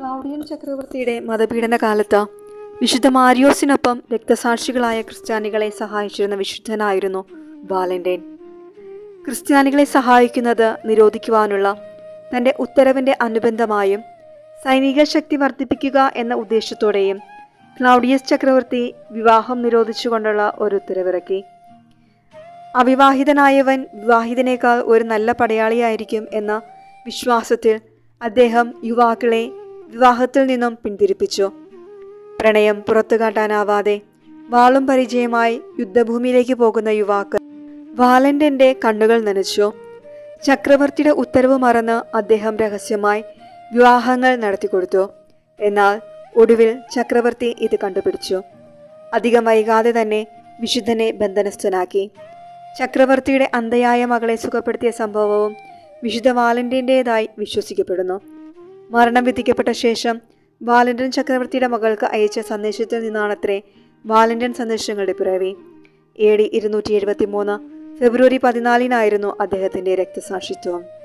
ക്ലൗഡിയൻ ചക്രവർത്തിയുടെ മതപീഡന കാലത്ത് വിശുദ്ധ മാരിയോസിനൊപ്പം രക്തസാക്ഷികളായ ക്രിസ്ത്യാനികളെ സഹായിച്ചിരുന്ന വിശുദ്ധനായിരുന്നു വാലന്റൈൻ. ക്രിസ്ത്യാനികളെ സഹായിക്കുന്നത് നിരോധിക്കുവാനുള്ള തന്റെ ഉത്തരവിന്റെ അനുബന്ധമായും സൈനിക ശക്തി വർദ്ധിപ്പിക്കുക എന്ന ഉദ്ദേശത്തോടെയും ക്ലൗഡിയസ് ചക്രവർത്തി വിവാഹം നിരോധിച്ചുകൊണ്ടുള്ള ഒരു ഉത്തരവിറക്കി. അവിവാഹിതനായവൻ വിവാഹിതനേക്കാൾ ഒരു നല്ല പടയാളിയായിരിക്കും എന്ന വിശ്വാസത്തിൽ അദ്ദേഹം യുവാക്കളെ വിവാഹത്തിൽ നിന്നും പിന്തിരിപ്പിച്ചു. പ്രണയം പുറത്തു കാട്ടാനാവാതെ വാളും പരിചയമായി യുദ്ധഭൂമിയിലേക്ക് പോകുന്ന യുവാക്കൾ വാലന്റന്റെ കണ്ണുകൾ നനച്ചു. ചക്രവർത്തിയുടെ ഉത്തരവ് മറന്ന് അദ്ദേഹം രഹസ്യമായി വിവാഹങ്ങൾ നടത്തിക്കൊടുത്തു എന്നാൽ ഒടുവിൽ ചക്രവർത്തി ഇത് കണ്ടുപിടിച്ചു. അധികം വൈകാതെ തന്നെ വിശുദ്ധനെ ബന്ധനസ്ഥനാക്കി. ചക്രവർത്തിയുടെ അന്ധയായ മകളെ സുഖപ്പെടുത്തിയ സംഭവവും വിശുദ്ധ വാലന്റീന്റെതായി വിശ്വസിക്കപ്പെടുന്നു. മരണം വിധിക്കപ്പെട്ട ശേഷം വാലന്റൻ ചക്രവർത്തിയുടെ മകൾക്ക് അയച്ച സന്ദേശത്തിൽ നിന്നാണത്രേ വാലന്റൻ സന്ദേശങ്ങളുടെ പിറവി. എ ഡി ഇരുന്നൂറ്റി എഴുപത്തി മൂന്ന് ഫെബ്രുവരി പതിനാലിനായിരുന്നു അദ്ദേഹത്തിന്റെ രക്തസാക്ഷിത്വം.